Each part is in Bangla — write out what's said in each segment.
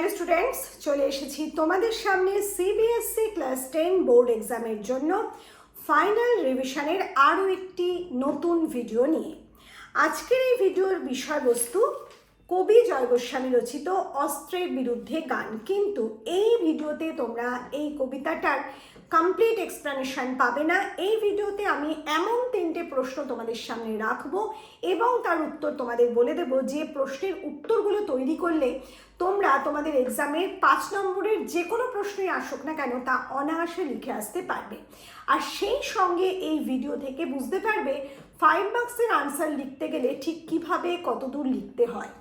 হ্যালো স্টুডেন্টস চলে এসেছি তোমাদের সামনে সিবিএসসি ক্লাস টেন বোর্ড এক্সামের জন্য ফাইনাল রিভিশনের আরও একটি নতুন ভিডিও নিয়ে। আজকের এই ভিডিওর বিষয়বস্তু, কবি জয়গোস্বামী রচিত অস্ত্রের বিরুদ্ধে গান। কিন্তু এই ভিডিওতে তোমরা এই কবিতাটার কমপ্লিট এক্সপ্লেনেশন পাবে না। এই ভিডিওতে আমি এমন তিনটে প্রশ্ন তোমাদের সামনে রাখব এবং তার উত্তর তোমাদের বলে দেবো। যে প্রশ্নের উত্তরগুলো তৈরি করলে তোমরা তোমাদের এক্সামে পাঁচ নম্বরের যে কোনো প্রশ্নই আসুক না কেন, তা অনায়াসে লিখে আসতে পারবে। আর সেই সঙ্গে এই ভিডিও থেকে বুঝতে পারবে ফাইভ মার্কসের আনসার লিখতে গেলে ঠিক কীভাবে কতদূর লিখতে হয়।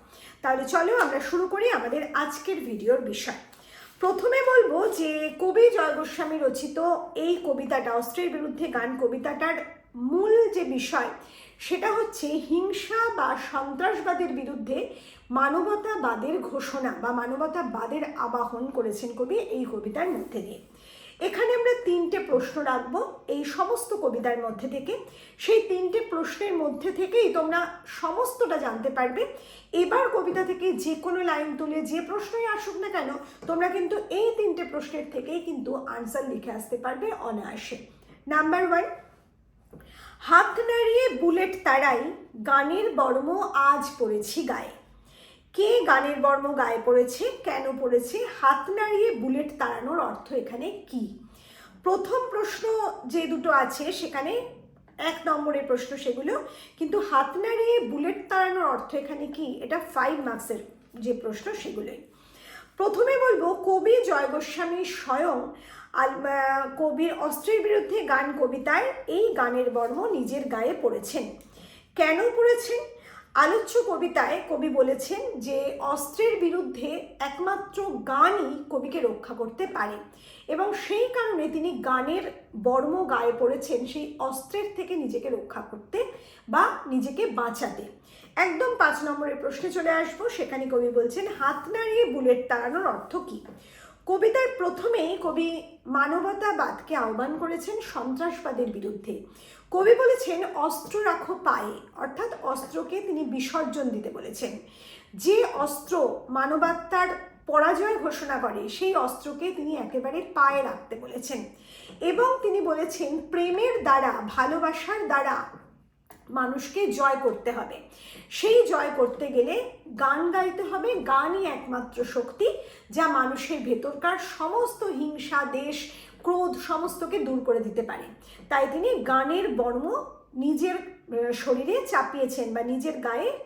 তাহলে চলো আমরা শুরু করি আমাদের আজকের ভিডিওর বিষয়। প্রথমে বলব যে কবি জয় গোস্বামী রচিত এই কবিতাটা, অস্ত্রের বিরুদ্ধে গান কবিতাটার মূল যে বিষয়, সেটা হচ্ছে হিংসা বা সন্ত্রাসবাদের বিরুদ্ধে মানবতাবাদের ঘোষণা বা মানবতাবাদের আবাহন করেছেন কবি এই কবিতার মধ্যে দিয়ে। এখানে আমরা তিনটে প্রশ্ন রাখব এই সমস্ত কবিতার মধ্যে থেকে। সেই তিনটে প্রশ্নের মধ্যে থেকেই তোমরা সমস্তটা জানতে পারবে। এবার কবিতা থেকে যে কোনো লাইন তুলে যে প্রশ্নই আসুক না কেন, তোমরা কিন্তু এই তিনটে প্রশ্নের থেকেই কিন্তু আনসার লিখে আসতে পারবে অনায়াসে। নাম্বার ওয়ান হাত নাড়িয়ে বুলেট তারাই গানের বর্ম আজ পড়েছি গায়ে। কে গানের বর্ম গায়ে পড়েছে, কেন পড়েছে, হাত নাড়িয়ে বুলেট তাড়ানোর অর্থ এখানে কি? প্রথম প্রশ্ন যে দুটো আছে সেখানে এক নম্বরের প্রশ্ন সেগুলো, কিন্তু হাত নাড়িয়ে বুলেট তাড়ানোর অর্থ এখানে কি? এটা ফাইভ মার্কসের যে প্রশ্ন সেগুলোই। প্রথমে বলব, কবি জয় গোস্বামী স্বয়ং কবির অস্ত্রের বিরুদ্ধে গান কবিতায় এই গানের বর্ম নিজের গায়ে পড়েছেন। কেন পড়েছেন? আলোচ্য কবিতায় কবি বলেছেন যে অস্ত্রের বিরুদ্ধে একমাত্র গানই কবিকে রক্ষা করতে পারে। এবং সেই কারণে তিনি গানের বর্ম গায়ে পড়েছেন সেই অস্ত্রের থেকে নিজেকে রক্ষা করতে বা নিজেকে বাঁচাতে। একদম পাঁচ নম্বরের প্রশ্নে চলে আসব, সেখানে কবি বলছেন, হাত নাড়িয়ে বুলেট তাড়ানোর অর্থ কী? কবিতার প্রথমেই কবি মানবতাবাদকে আহ্বান করেছেন সন্ত্রাসবাদের বিরুদ্ধে। কবি বলেছেন, অস্ত্র রাখো পায়ে। অর্থাৎ অস্ত্রকে তিনি বিসর্জন দিতে বলেছেন। যে অস্ত্র মানবাত্মার পরাজয় ঘোষণা করে, সেই অস্ত্রকে তিনি একেবারে পায়ে রাখতে বলেছেন। এবং তিনি বলেছেন, প্রেমের দ্বারা, ভালোবাসার দ্বারা মানুষকে জয় করতে হবে। সেই জয় করতে গেলে গান গাইতে হবে। গানই একমাত্র শক্তি যা মানুষের ভেতরকার সমস্ত হিংসা, দেশ ক্রোধ সমস্তকে দূর করে দিতে পারে। তাই তিনি গানের বর্ম নিজের শরীরে চাপিয়েছেন বা নিজের গায়ে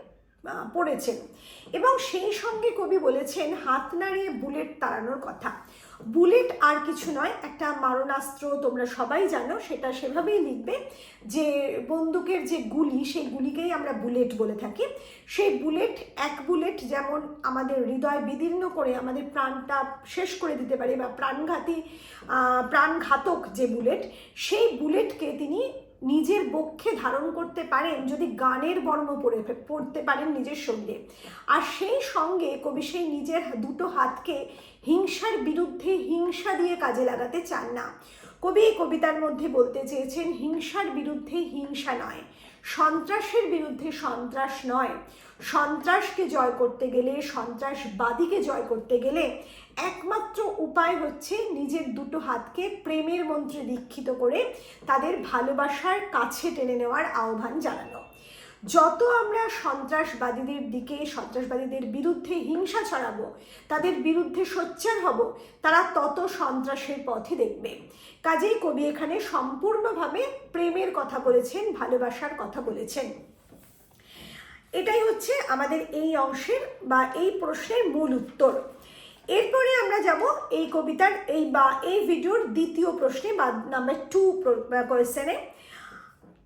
পড়েছেন। এবং সেই সঙ্গে কবি বলেছেন, হাত নাড়িয়ে বুলেট তাড়ানোর কথা। বুলেট আর কিছু নয়, একটা মারণাস্ত্র তোমরা সবাই জানো, সেটা সেভাবেই লিখবে। যে বন্দুকের যে গুলি, সেই গুলিকেই আমরা বুলেট বলে থাকি। সেই বুলেট, এক বুলেট যেমন আমাদের হৃদয় বিদীর্ণ করে আমাদের প্রাণটা শেষ করে দিতে পারে বা প্রাণঘাতী প্রাণঘাতক যে বুলেট, সেই বুলেটকে তিনি নিজের বক্ষে ধারণ করতে পারেন, যদি গানের বর্ম পড়ে পড়তে পারেন নিজের সঙ্গে। আর সেই সঙ্গে কবি সেই নিজের দুটো হাতকে হিংসার বিরুদ্ধে হিংসা দিয়ে কাজে লাগাতে চান না। কবি এই কবিতার মধ্যে বলতে চেয়েছেন, হিংসার বিরুদ্ধে হিংসা নয়। সন্ত্রাসের বিরুদ্ধে সন্ত্রাস নয়। সন্ত্রাসকে জয় করতে গেলে, সন্ত্রাসবাদীকে জয় করতে গেলে একমাত্র উপায় হচ্ছে নিজের দুটো হাতকে প্রেমের মন্ত্রে দীক্ষিত করে তাদের ভালোবাসার কাছে টেনে নেওয়ার আহ্বান জানানো। যত আমরা সন্ত্রাসবাদীদের দিকে, সন্ত্রাসবাদীদের বিরুদ্ধে হিংসা ছড়াবো, তাদের বিরুদ্ধে সোচ্চার হব, তারা তত সন্ত্রাসের পথে দেখবে। কাজেই কবি এখানে সম্পূর্ণভাবে প্রেমের কথা বলেছেন, ভালোবাসার কথা বলেছেন। এটাই হচ্ছে আমাদের এই অংশের বা এই প্রশ্নের মূল উত্তর। এরপরে আমরা যাব এই কবিতার এই বা এই ভিডিওর দ্বিতীয় প্রশ্নে বা নাম্বার টু কোয়েশ্চেনে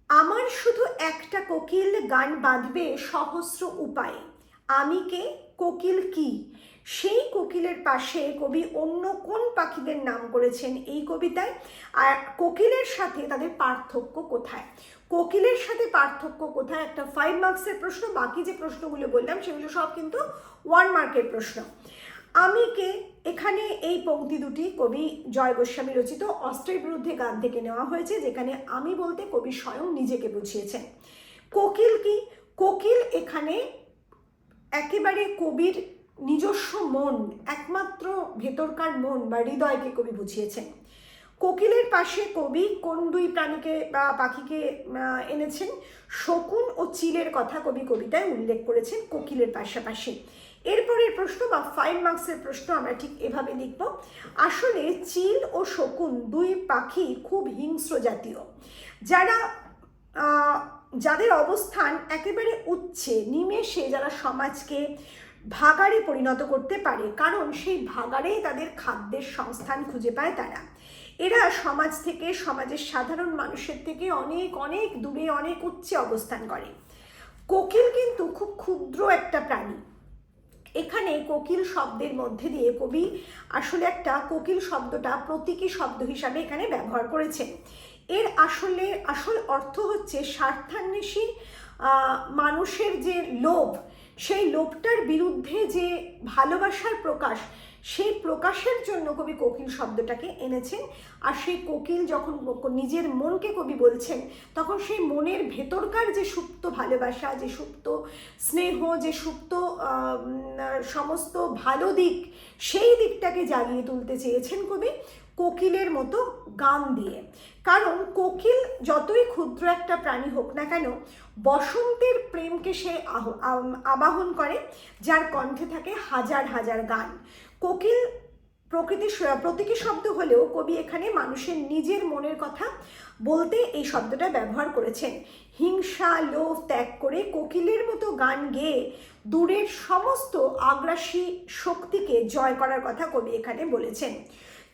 আমার শুধু একটা কোকিল গান বাঁধবে সহস্র উপায়ে। আমি কে? কোকিল কি? সেই কোকিলের পাশে কবি অন্য কোন পাখিদের নাম করেছেন এই কবিতায়? আর কোকিলের সাথে তাদের পার্থক্য কোথায়? কোকিলের সাথে পার্থক্য কোথায়? একটা ফাইভ মার্কসের প্রশ্ন, বাকি যে প্রশ্নগুলো বললাম সেগুলো সব কিন্তু ওয়ান মার্কের প্রশ্ন। আমি কে এখানে এই পংক্তি দুটি কবি জয় গোস্বামী রচিত অস্ত্রের বিরুদ্ধে গান থেকে নেওয়া হয়েছে, যেখানে আমি বলতে কবি স্বয়ং নিজেকে বুঝিয়েছেন। কোকিল কি? কোকিল এখানে একেবারে কবির নিজস্ব মন, একমাত্র ভেতরকার মন বা হৃদয়কে কবি বুঝিয়েছেন। কোকিলের পাশে কবি কোন দুই প্রাণীকে বা পাখিকে এনেছেন? শকুন ও চিলের কথা কবি কবিতায় উল্লেখ করেছেন কোকিলের পাশাপাশি। এরপরের প্রশ্ন বা ফাইভ মার্কসের প্রশ্ন আমরা ঠিক এভাবে লিখব। আসলে চিল ও শকুন দুই পাখি খুব হিংস্র জাতীয়। যারা যাদের অবস্থান একেবারে উচ্ছে, নিমেষে যারা সমাজকে ভাগাড়ে পরিণত করতে পারে, কারণ সেই ভাগাড়েই তাদের খাদ্যের সংস্থান খুঁজে পায় তারা। এরা সমাজ থেকে, সমাজের সাধারণ মানুষের থেকে অনেক অনেক দূরে, অনেক উচ্চে অবস্থান করে। কোকিল কিন্তু খুব ক্ষুদ্র একটা প্রাণী। এখানে কোকিল শব্দের মধ্যে দিয়ে কবি আসলে একটা কোকিল শব্দটা প্রতীকী শব্দ হিসাবে এখানে ব্যবহার করেছেন। এর আসলে, আসল অর্থ হচ্ছে স্বার্থান্বেষী মানুষের যে লোভ, সেই লোভটার বিরুদ্ধে যে ভালোবাসার প্রকাশ সেই প্রকাশের জন্য কবি কোকিল শব্দটাকে এনেছেন। আর সেই কোকিল যখন নিজের মনকে কবি বলছেন, তখন সেই মনের ভেতরকার যে সুপ্ত ভালোবাসা, যে সুপ্ত স্নেহ, যে সুপ্ত সমস্ত ভালো দিক, সেই দিকটাকে জাগিয়ে তুলতে চেয়েছেন কবি কোকিলের মতো গান দিয়ে। কারণ কোকিল যতই ক্ষুদ্র একটা প্রাণী হোক না কেন, বসন্তের প্রেমকে সে আহ- আবাহন করে, যার কণ্ঠে থাকে হাজার হাজার গান। কোকিল প্রকৃতি প্রতীকী শব্দ হলেও কবি এখানে মানুষের নিজের মনের কথা বলতে এই শব্দটা ব্যবহার করেছেন। হিংসা, লোভ ত্যাগ করে কোকিলের মতো গান গেয়ে দূরের সমস্ত আগ্রাসী শক্তিকে জয় করার কথা কবি এখানে বলেছেন।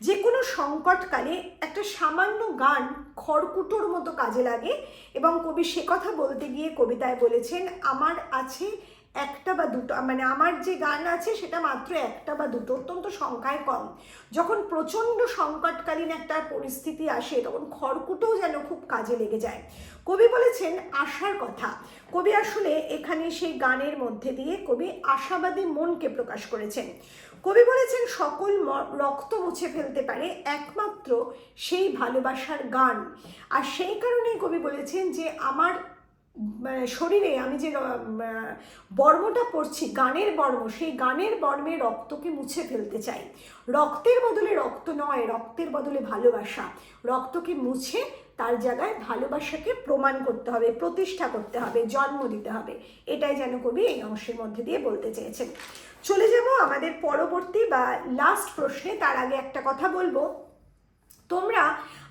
যে কোনো সংকটকালে একটা সামান্য গান খড়কুটোর মতো কাজে লাগে এবং কবি সে কথা বলতে গিয়ে কবিতায় বলেছেন, আমার আছে একটা বা দুটো মানে আমার যে গান আছে সেটা মাত্র একটা বা দুটো, অত্যন্ত সংখ্যায় কম। যখন প্রচণ্ড সংকটকালীন একটা পরিস্থিতি আসে, তখন খড়কুটোও যেন খুব কাজে লেগে যায়। কবি বলেছেন, আশার কথা। কবি আসলে এখানে সেই গানের মধ্যে দিয়ে কবি আশাবাদী মনকে প্রকাশ করেছেন। কবি বলেছেন, সকল রক্ত মুছে ফেলতে পারে একমাত্র সেই ভালোবাসার গান। আর সেই কারণেই কবি বলেছেন যে, আমার শরীরে আমি যে বর্মটা পড়ছি গানের বর্ম, সেই গানের বর্মে রক্তকে মুছে ফেলতে চাই। রক্তের বদলে রক্ত নয়, রক্তের বদলে ভালোবাসা। রক্তকে মুছে তার জায়গায় ভালোবাসাকে প্রমাণ করতে হবে, প্রতিষ্ঠা করতে হবে, জন্ম দিতে হবে। এটাই যেন কবি এই অংশের মধ্যে দিয়ে বলতে চেয়েছেন। চলে যাব আমাদের পরবর্তী বা লাস্ট প্রশ্নে, তার আগে একটা কথা বলব। তোমরা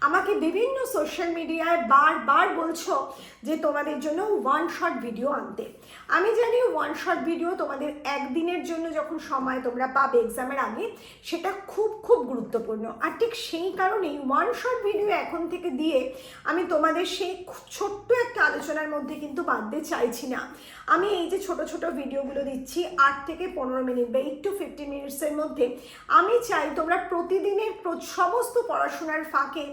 আমাকে বিভিন্ন সোশ্যাল মিডিয়ায় বারবার বলছো যে তোমাদের জন্য ওয়ান শট ভিডিও আনতে। আমি জানি ওয়ান শট ভিডিও তোমাদের একদিনের জন্য যখন সময় তোমরা পাবে এক্সামের আগে, সেটা খুব খুব গুরুত্বপূর্ণ। আর ঠিক সেই কারণেই ওয়ান শট ভিডিও এখন থেকে দিয়ে আমি তোমাদের সেই ছোট্ট একটা আলোচনার মধ্যে কিন্তু বাঁধতে চাইছি না। আমি এই যে ছোট ছোট ভিডিওগুলো দিচ্ছি, আট থেকে পনেরো মিনিট বা এইট টু ফিফটি মিনিটসের মধ্যে, আমি চাই তোমরা প্রতিদিনের সমস্ত পড়াশোনার ফাঁকে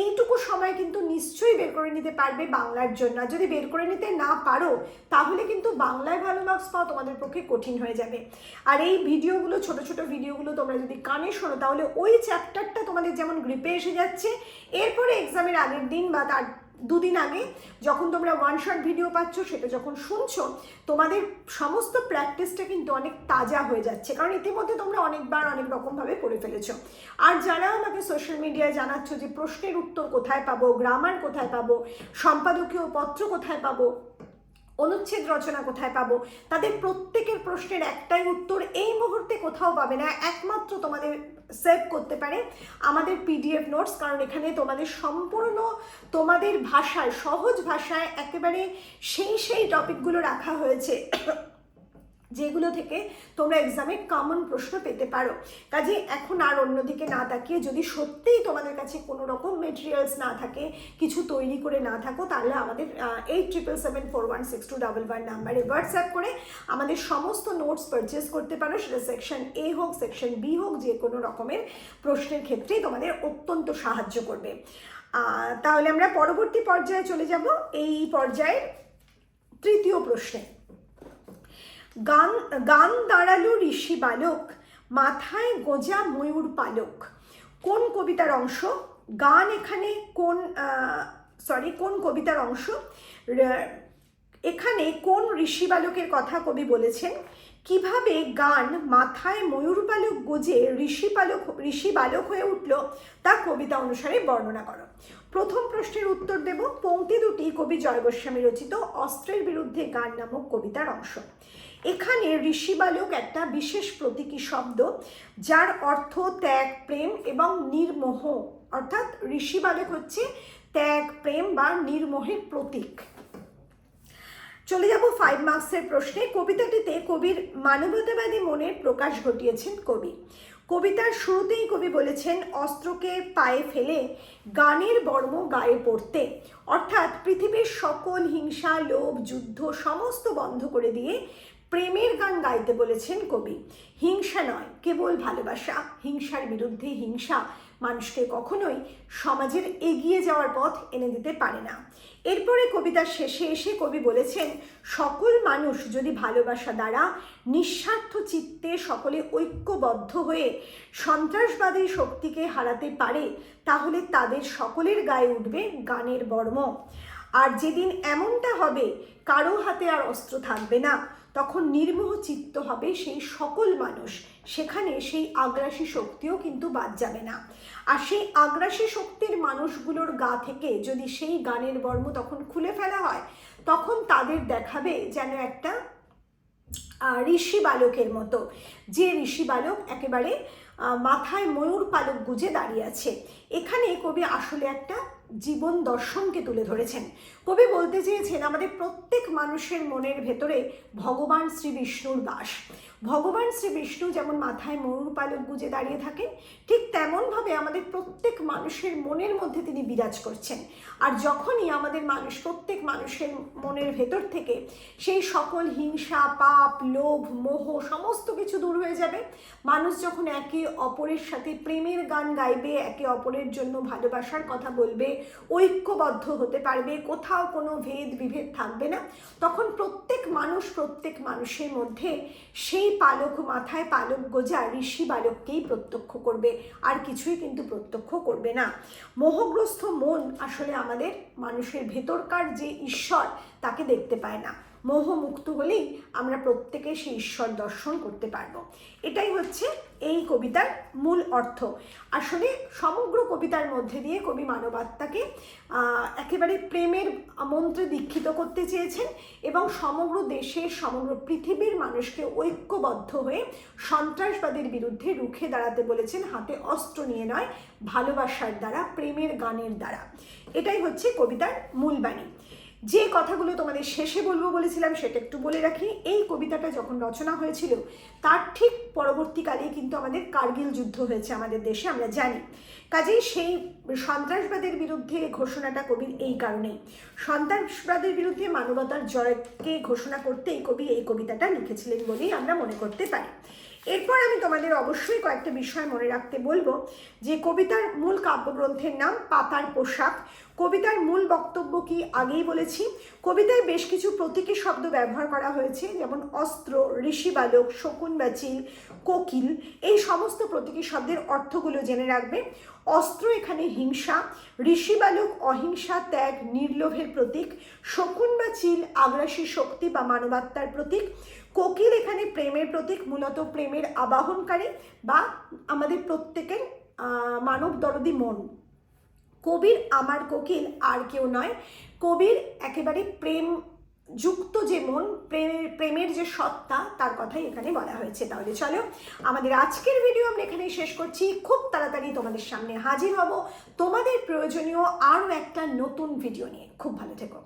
এইটুকু সময় কিন্তু নিশ্চয়ই বের করে নিতে পারবে বাংলার জন্য। যদি বের করে নিতে না পারো, তাহলে কিন্তু বাংলায় ভালো মার্কস পাওয়া তোমাদের পক্ষে কঠিন হয়ে যাবে। আর এই ভিডিওগুলো, ছোট ছোট ভিডিওগুলো তোমরা যদি কানে শোনো, তাহলে ওই চ্যাপ্টারটা তোমাদের যেমন গ্রিপে এসে যাচ্ছে, এরপরে এক্সামের আগের দিন বা তার দুদিন আগে যখন তোমরা ওয়ান শট ভিডিও পাচ্ছ, সেটা যখন শুনছো, তোমাদের সমস্ত প্র্যাকটিসটা কিন্তু অনেক তাজা হয়ে যাচ্ছে। কারণ ইতিমধ্যে তোমরা অনেকবার অনেক রকমভাবে করে ফেলেছ। আর যারা আমাকে সোশ্যাল মিডিয়ায় জানাচ্ছ যে প্রশ্নের উত্তর কোথায় পাবো গ্রামার কোথায় পাবো, সম্পাদকীয় পত্র কোথায় পাবো অনুচ্ছেদ রচনা কোথায় পাবো? তাদের প্রত্যেকের প্রশ্নের একটাই উত্তর, এই মুহূর্তে কোথাও পাবে না। একমাত্র তোমাদের সেভ করতে পারে আমাদের পিডিএফ নোটস কারণ এখানে তোমাদের সম্পূর্ণ তোমাদের ভাষায়, সহজ ভাষায় একেবারে সেই সেই টপিকগুলো রাখা হয়েছে। যেগুলো থেকে তোমরা এক্সামে কমন প্রশ্ন পেতে পারো। কাজে এখন আর অন্যদিকে না তাকিয়ে যদি সত্যিই তোমাদের কাছে কোনো রকম মেটেরিয়ালস না থাকে, কিছু তৈরি করে না থাকো, তাহলে আমাদের eight triple seven four one six two double one নাম্বারে হোয়াটসঅ্যাপ করে আমাদের সমস্ত নোটস পারচেস করতে পারো। সেটা সেকশন এ হোক সেকশন বি হোক, যে কোনো রকমের প্রশ্নের ক্ষেত্রেই তোমাদের অত্যন্ত সাহায্য করবে। তাহলে আমরা পরবর্তী পর্যায়ে চলে যাব। এই পর্যায়ের তৃতীয় প্রশ্নে। গান গান দাঁড়াল ঋষি বালক, মাথায় গোজা ময়ূর পালক। কোন কবিতার অংশ? গান এখানে কোন সরি কোন কবিতার অংশ? এখানে কোন ঋষি বালকের কথা কবি বলেছেন? কীভাবে গান মাথায় ময়ূর পালক গুজে ঋষি পালক, ঋষি বালক হয়ে উঠল তা কবিতা অনুসারে বর্ণনা করো। প্রথম প্রশ্নের উত্তর দেব পংক্তি দুটি কবি জয় গোস্বামী রচিত অস্ত্রের বিরুদ্ধে গান নামক কবিতার অংশ। এখানে ঋষি বালক একটা বিশেষ প্রতীকী শব্দ, যার অর্থ ত্যাগ, প্রেম এবং নির্মোহ। অর্থাৎ ঋষি বালক হচ্ছে ত্যাগ, প্রেম বা নির্মোহের প্রতীক। চলে যাব ফাইভ মার্কসের প্রশ্নে। কবিতাটিতে কবির মানবতাবাদী মনের প্রকাশ ঘটিয়েছেন কবি। কবিতার শুরুতেই কবি বলেছেন, অস্ত্রকে পায়ে ফেলে গানের বর্ম গায়ে পড়তে। অর্থাৎ পৃথিবীর সকল হিংসা, লোভ, যুদ্ধ সমস্ত বন্ধ করে দিয়ে প্রেমের গান গাইতে বলেছেন কবি। হিংসা নয়, কেবল ভালোবাসা। হিংসার বিরুদ্ধে হিংসা মানুষকে কখনোই সমাজের এগিয়ে যাওয়ার পথ এনে দিতে পারে না। এরপরে কবিতার শেষে এসে কবি বলেছেন, সকল মানুষ যদি ভালোবাসা দ্বারা নিঃস্বার্থ চিত্তে সকলে ঐক্যবদ্ধ হয়ে সন্ত্রাসবাদী শক্তিকে হারাতে পারে, তাহলে তাদের সকলের গায়ে উঠবে গানের বর্ম। আর যেদিন এমনটা হবে, কারও হাতে আর অস্ত্র থাকবে না। তখন নির্মোহ চিত্ত হবে সেই সকল মানুষ। সেখানে সেই আগ্রাসী শক্তিও কিন্তু বাদ যাবে না। আর সেই আগ্রাসী শক্তির মানুষগুলোর গা থেকে যদি সেই গানের বর্ম তখন খুলে ফেলা হয়, তখন তাদের দেখাবে যেন একটা ঋষি বালকের মতো। যে ঋষি বালক একেবারে মাথায় ময়ূর পালক গুজে দাঁড়িয়ে আছে। এখানে কবি আসলে একটা জীবন দর্শনকে তুলে ধরেছেন। কবি বলতে চেয়েছেন, আমাদের প্রত্যেক মানুষের মনের ভেতরে ভগবান শ্রী বিষ্ণুর বাস। ভগবান শ্রী বিষ্ণু যেমন মাথায় ময়ূর পালক গুজে দাঁড়িয়ে থাকেন, ঠিক তেমনভাবে আমাদের প্রত্যেক মানুষের মনের মধ্যে তিনি বিরাজ করছেন। আর যখনই আমাদের মানুষ, প্রত্যেক মানুষের মনের ভেতর থেকে সেই সকল হিংসা, পাপ, লোভ, মোহ সমস্ত কিছু দূর হয়ে যাবে, মানুষ যখন একে অপরের সাথে প্রেমের গান গাইবে, একে অপরের জন্য ভালোবাসার কথা বলবে ঐক্যবদ্ধ হতে পারবে, কোথাও কোনো ভেদ বিভেদ থাকবে না। তখন প্রত্যেক মানুষ প্রত্যেক মানুষের মধ্যে সেই পালক মাথায় পালক গোজা ঋষি বালককেই প্রত্যক্ষ করবে, আর কিছুই কিন্তু প্রত্যক্ষ করবে না। মোহগ্রস্ত মন আসলে আমাদের মানুষের ভেতরকার যে ঈশ্বর, তাকে দেখতে পায় না। মোহমুক্ত হলেই আমরা প্রত্যেকে সেই ঈশ্বর দর্শন করতে পারব। এটাই হচ্ছে এই কবিতার মূল অর্থ। আসলে সমগ্র কবিতার মধ্যে দিয়ে কবি মানবাত্মাকে একেবারে প্রেমের মন্ত্রে দীক্ষিত করতে চেয়েছেন এবং সমগ্র দেশের সমগ্র পৃথিবীর মানুষকে ঐক্যবদ্ধ হয়ে সন্ত্রাসবাদের বিরুদ্ধে রুখে দাঁড়াতে বলেছেন, হাতে অস্ত্র নিয়ে নয়, ভালোবাসার দ্বারা, প্রেমের গানের দ্বারা। এটাই হচ্ছে কবিতার মূল বাণী। যে কথাগুলো তোমাদের শেষে বলব বলেছিলাম সেটা একটু বলে রাখি। এই কবিতাটা যখন রচনা হয়েছিল, তার ঠিক পরবর্তীকালে কিন্তু আমাদের কার্গিল যুদ্ধ হয়েছে আমাদের দেশে, আমরা জানি। কাজেই সেই সন্ত্রাসবাদের বিরুদ্ধে ঘোষণাটা কবির এই কারণেই। সন্ত্রাসবাদের বিরুদ্ধে মানবতার জয়কে ঘোষণা করতেই কবি এই কবিতাটা লিখেছিলেন বলেই আমরা মনে করতে পারি। এরপর আমি তোমাদের অবশ্যই কয়েকটা বিষয় মনে রাখতে বলব। যে কবিতার মূল কাব্যগ্রন্থের নাম পাতার পোশাক। কবিতার মূল বক্তব্য কি আগেই বলেছি। কবিতায় বেশ কিছু প্রতীকী শব্দ ব্যবহার করা হয়েছে, যেমন অস্ত্র ঋষি বালক শকুন বাচিল কোকিল। এই সমস্ত প্রতীকী শব্দের অর্থগুলো জেনে রাখবে। অস্ত্র এখানে হিংসা ঋষি বালক অহিংসা, ত্যাগ, নির্লোভের প্রতীক শকুন বা চিল আগ্রাসী শক্তি বা মানবাত্মার প্রতীক। কোকিল এখানে প্রেমের প্রতীক, মূলত প্রেমের আবাহনকারী বা আমাদের প্রত্যেকের মানব দরদি মন। কবির আমার কোকিল আর কেউ নয়। কবির একেবারে প্রেম যুক্ত যে মন প্রেমের প্রেমের যে সত্তা, তার কথাই এখানে বলা হয়েছে। তাহলে চলো, আমাদের আজকের ভিডিও আমরা এখানেই শেষ করছি। খুব তাড়াতাড়ি তোমাদের সামনে হাজির হব। তোমাদের প্রয়োজনীয় আরও একটা নতুন ভিডিও নিয়ে। খুব ভালো থেকো।